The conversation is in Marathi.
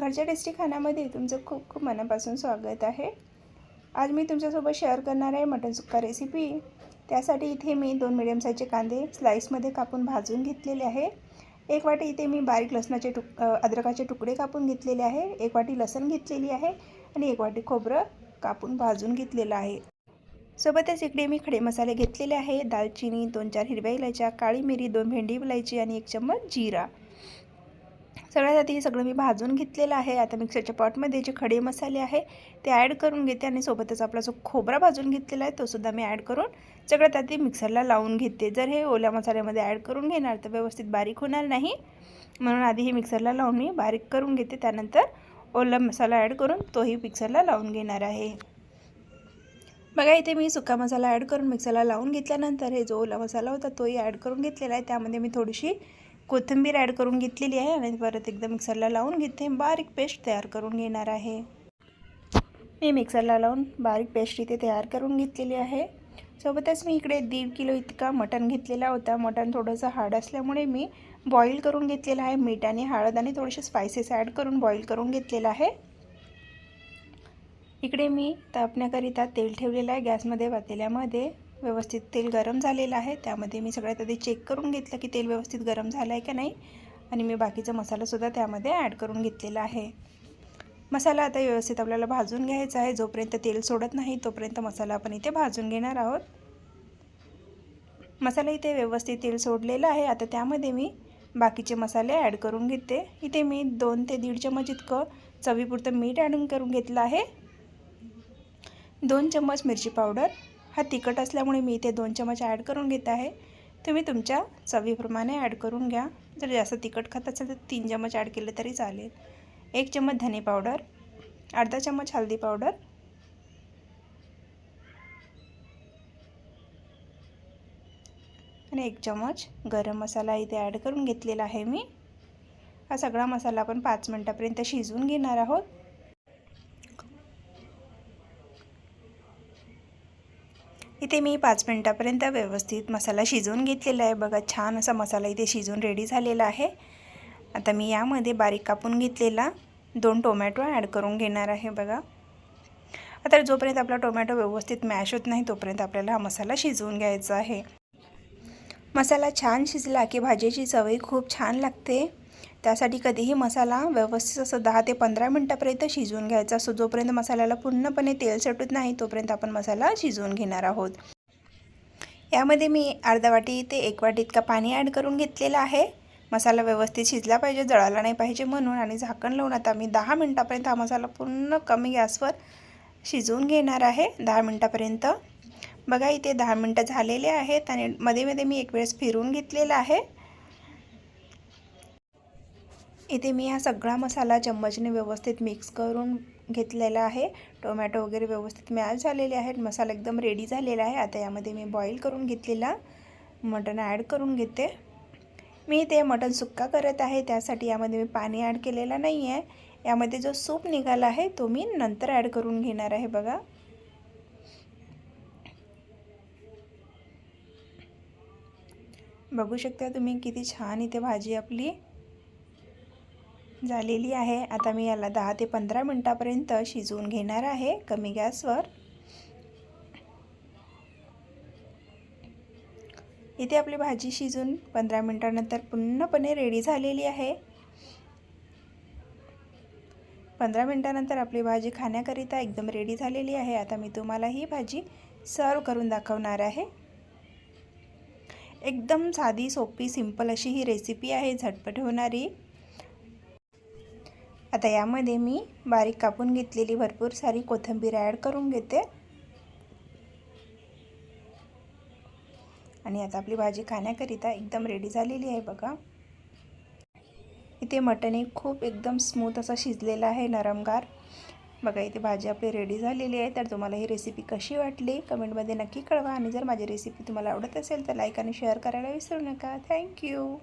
घरच्या टेस्टी खाण्यामध्ये तुमचं खूप खूप मनापासून स्वागत आहे. आज मी तुमच्यासोबत शेअर करणार आहे मटन सुक्का रेसिपी त्यासाठी इथे मी दोन मिडियम साईजचे कांदे स्लाईसमध्ये कापून भाजून घेतलेले आहे. एक वाटी इथे मी बारीक लसणाचे तुक अद्रकाचे तुकडे कापून घेतलेले आहे. एक वाटी लसण घेतलेली आहे आणि एक वाटी खोबरं कापून भाजून घेतलेलं आहे. सोबतच इकडे मी खडे मसाले घेतलेले आहे. दालचिनी दोन चार हिरव्या इलायच्या काळी मिरी दोन भेंडी इलायची आणि एक चम्मच जिरा. सगळ्यात आधी हे सगळं मी भाजून घेतलेलं आहे. आता मिक्सरच्या पॉटमध्ये जे खडे मसाले आहे ते ॲड करून घेते आणि सोबतच आपला जो खोबरा भाजून घेतलेला आहे तोसुद्धा मी ॲड करून सगळ्यात आधी मिक्सरला लावून घेते. जर हे ओल्या मसाल्यामध्ये ॲड करून घेणार तर व्यवस्थित बारीक होणार नाही. म्हणून आधी हे मिक्सरला लावून मी बारीक करून घेते. त्यानंतर ओला मसाला ॲड करून तोही मिक्सरला लावून घेणार आहे. बघा इथे मी सुका मसाला ॲड करून मिक्सरला लावून घेतल्यानंतर हे जो ओला मसाला होता तोही ॲड करून घेतलेला आहे. त्यामध्ये मी थोडीशी कोथिंबीर ॲड करून घेतलेली आहे आणि परत एकदा मिक्सरला लावून घेते. बारीक पेस्ट तयार करून घेणार आहे. मी मिक्सरला लावून बारीक पेस्ट इथे तयार करून घेतलेली आहे. सोबतच मी इकडे दीड किलो इतका मटण घेतलेला होता. मटण थोडंसं हार्ड असल्यामुळे मी बॉईल करून घेतलेलं आहे. मीठ आणि हळद आणि थोडेसे स्पायसेस ॲड करून बॉईल करून घेतलेलं आहे. इकडे मी तापण्याकरिता तेल ठेवलेलं आहे. गॅसमध्ये पातेल्यामध्ये व्यवस्थित तेल गरम झालेलं आहे. त्यामध्ये मी सगळ्यात आधी चेक करून घेतलं की तेल व्यवस्थित गरम झालं आहे का नाही. आणि मी बाकीचा मसालासुद्धा त्यामध्ये ॲड करून घेतलेला आहे. मसाला आता व्यवस्थित आपल्याला भाजून घ्यायचा आहे. जोपर्यंत तेल सोडत नाही तोपर्यंत मसाला आपण इथे भाजून घेणार आहोत. मसाला इथे व्यवस्थित तेल सोडलेलं आहे. आता त्यामध्ये मी बाकीचे मसाले ॲड करून घेते. इथे मी दोन ते दीड चम्मच इतकं चवीपुरतं मीठ ॲड करून घेतलं आहे. दोन चम्मच मिरची पावडर. हा तिखट असल्यामुळे मी इथे दोन चमच ॲड करून घेत आहे. तुम्ही तुमच्या चवीप्रमाणे ॲड करून घ्या. जर जास्त तिखट खात असेल तर तीन चमच ॲड केले तरी चालेल. एक चम्मच धने पावडर अर्धा चम्मच हळदी पावडर आणि एक चम्मच गरम मसाला इथे ॲड करून घेतलेला आहे मी. हा सगळा मसाला आपण पाच मिनटापर्यंत शिजवून घेणार आहोत. इथे मी पाच मिनटापर्यंत व्यवस्थित मसाला शिजवून घेतलेला आहे. बघा छान असा मसाला इथे शिजवून रेडी झालेला आहे. आता मी यामध्ये बारीक कापून घेतलेला दोन टोमॅटो ॲड करून घेणार आहे बघा. आता जोपर्यंत आपला टोमॅटो व्यवस्थित मॅश होत नाही तोपर्यंत आपल्याला हा मसाला शिजवून घ्यायचा आहे. मसाला छान शिजला की भाजीची चवही खूप छान लागते. त्यासाठी कधीही मसाला व्यवस्थित असं दहा ते पंधरा मिनटापर्यंत शिजवून घ्यायचा असो जोपर्यंत मसाल्याला पूर्णपणे तेल सटत नाही तोपर्यंत आपण मसाला शिजवून घेणार आहोत. यामध्ये मी अर्धा वाटी ते एक वाटी इतका पाणी ॲड करून घेतलेलं आहे. मसाला व्यवस्थित शिजला पाहिजे जळाला नाही पाहिजे म्हणून आणि झाकण लावून आता मी दहा मिनटापर्यंत हा मसाला पूर्ण कमी गॅसवर शिजवून घेणार आहे. दहा मिनटापर्यंत. बघा इथे दहा मिनटं झालेले आहेत आणि मध्ये मध्ये मी एक वेळेस फिरून घेतलेला आहे. इथे मी हा सगळा मसाला चम्मचने व्यवस्थित मिक्स करून घेतलेला आहे. टोमॅटो वगैरे व्यवस्थित मॅच झालेले आहेत. मसाला एकदम रेडी झालेला आहे. आता यामध्ये मी बॉईल करून घेतलेला मटण ॲड करून घेते. मी ते मटण सुक्का करत आहे. त्यासाठी यामध्ये मी पाणी ॲड केलेलं नाही आहे यामध्ये जो सूप निघाला आहे तो मी नंतर ॲड करून घेणार आहे बघा. बघू शकता तुम्ही किती छान इथे भाजी आपली झालेली आहे. आता मी याला दहा ते पंधरा मिनटापर्यंत शिजवून घेणार आहे. कमी गॅसवर. इथे आपली भाजी शिजून पंधरा मिनटानंतर पूर्णपणे रेडी झालेली आहे. पंधरा मिनटानंतर आपली भाजी खाण्याकरिता एकदम रेडी झालेली आहे. आता मी तुम्हाला ही भाजी सर्व करून दाखवणार आहे. एकदम साधी सोपी सिंपल अशी ही रेसिपी आहे. झटपट होणारी. आता यामध्ये मी बारीक कापून घेतलेली भरपूर सारी कोथिंबीर ॲड करून घेते. आणि आता आपली भाजी खाण्याकरिता एकदम रेडी झालेली आहे बघा. इथे मटण एक खूप एकदम स्मूथ असा शिजलेला आहे नरमगार. बघा इथे भाजी आपली रेडी झालेली आहे. तर तुम्हाला ही रेसिपी कशी वाटली? कमेंटमध्ये नक्की कळवा. आणि जर माझी रेसिपी तुम्हाला आवडत असेल तर लाईक आणि शेअर करायला विसरू नका. थँक्यू